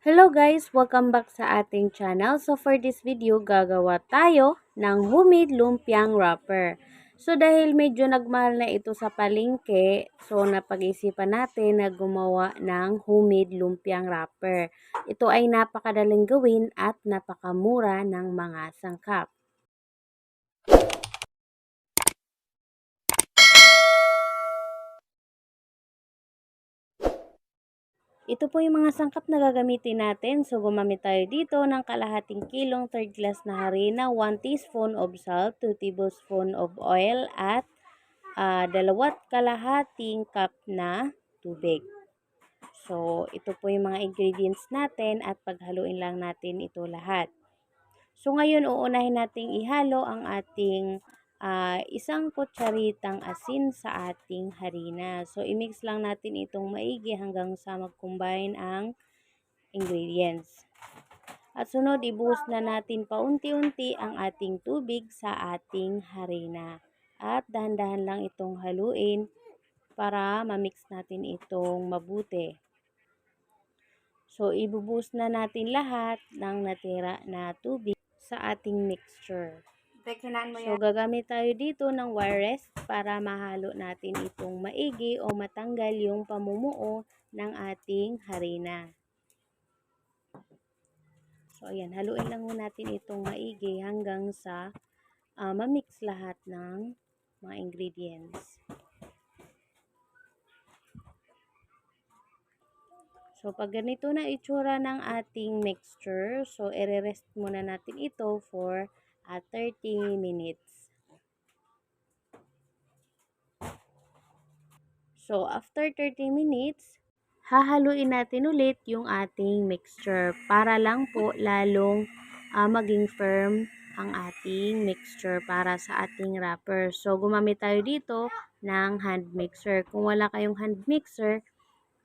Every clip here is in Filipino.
Hello guys! Welcome back sa ating channel. So for this video, gagawa tayo ng homemade lumpiang wrapper. So dahil medyo nagmahal na ito sa palengke, so napag-isipan natin na gumawa ng homemade lumpiang wrapper. Ito ay napakadaling gawin at napakamura ng mga sangkap. Ito po yung mga sangkap na gagamitin natin. So, gumamit tayo dito ng kalahating kilong third glass na harina, 1 teaspoon of salt, 2 tablespoon of oil, at uh, dalawat kalahating cup na tubig. So, ito po yung mga ingredients natin at paghaluin lang natin ito lahat. So, ngayon uunahin nating ihalo ang ating uh, isang kutsaritang asin sa ating harina. So, imix lang natin itong maigi hanggang sa mag-combine ang ingredients. At sunod, ibuhos na natin paunti-unti ang ating tubig sa ating harina. At dahan-dahan lang itong haluin para mamix natin itong mabuti. So, ibubuhos na natin lahat ng natira na tubig sa ating mixture. Pekinan mo So, yan. gagamit tayo dito ng wire rest para mahalo natin itong maigi o matanggal yung pamumuo ng ating harina. So, ayan. Haluin lang mo natin itong maigi hanggang sa uh, mamix lahat ng mga ingredients. So, pag ganito na itsura ng ating mixture, so, ire-rest muna natin ito for at 30 minutes. So, after 30 minutes, hahaluin natin ulit yung ating mixture para lang po lalong uh, maging firm ang ating mixture para sa ating wrapper. So, gumamit tayo dito ng hand mixer. Kung wala kayong hand mixer,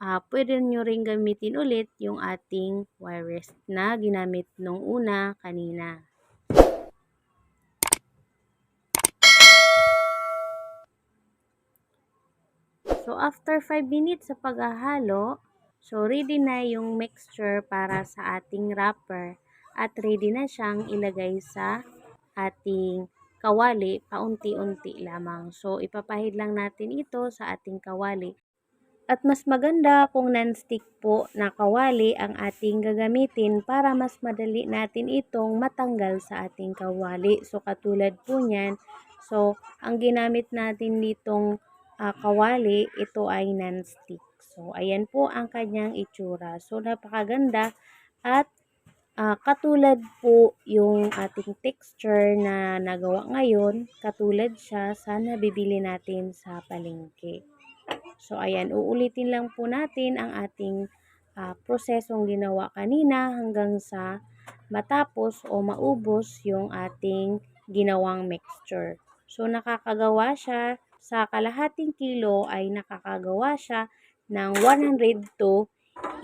uh, pwede nyo rin gamitin ulit yung ating wire rest na ginamit nung una kanina. So, after 5 minutes sa paghahalo, so ready na yung mixture para sa ating wrapper at ready na siyang ilagay sa ating kawali paunti-unti lamang. So, ipapahid lang natin ito sa ating kawali. At mas maganda kung non-stick po na kawali ang ating gagamitin para mas madali natin itong matanggal sa ating kawali. So, katulad po niyan, so, ang ginamit natin ditong uh, kawali, ito ay non-stick. So, ayan po ang kanyang itsura. So, napakaganda at uh, katulad po yung ating texture na nagawa ngayon, katulad siya sa nabibili natin sa palengke. So, ayan, uulitin lang po natin ang ating uh, prosesong ginawa kanina hanggang sa matapos o maubos yung ating ginawang mixture. So, nakakagawa siya sa kalahating kilo ay nakakagawa siya ng 100 to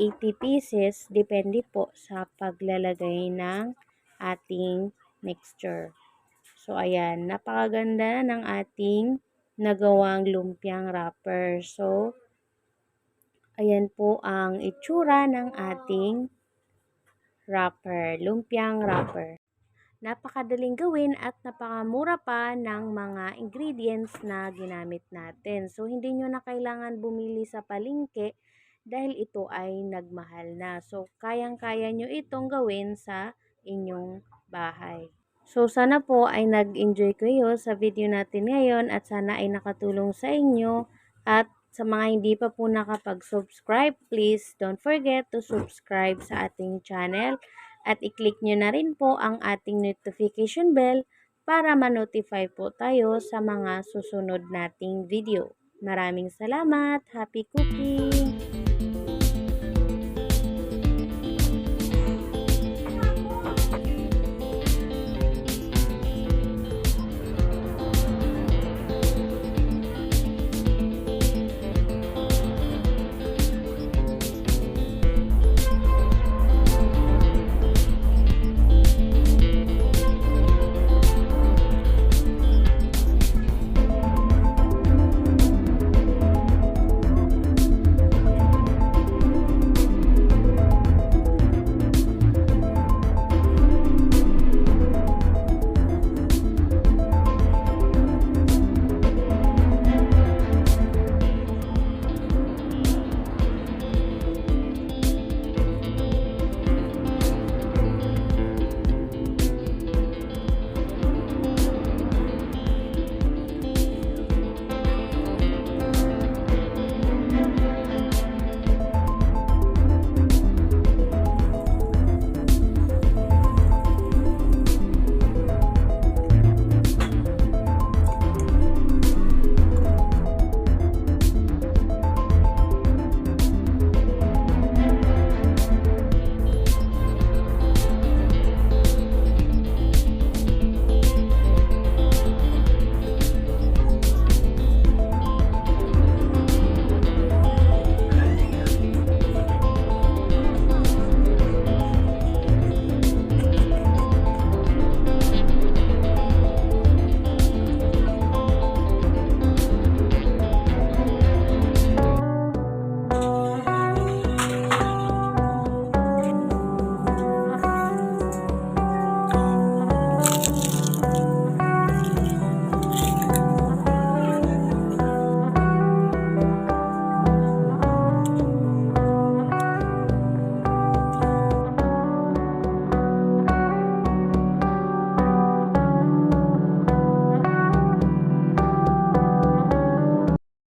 80 pieces depende po sa paglalagay ng ating mixture. So ayan, napakaganda ng ating nagawang lumpiang wrapper. So ayan po ang itsura ng ating wrapper, lumpiang wrapper. Napakadaling gawin at napakamura pa ng mga ingredients na ginamit natin. So, hindi nyo na kailangan bumili sa palengke dahil ito ay nagmahal na. So, kayang-kaya nyo itong gawin sa inyong bahay. So, sana po ay nag-enjoy kayo sa video natin ngayon at sana ay nakatulong sa inyo at sa mga hindi pa po nakapag-subscribe, please don't forget to subscribe sa ating channel at i-click nyo na rin po ang ating notification bell para ma-notify po tayo sa mga susunod nating video. Maraming salamat! Happy cooking!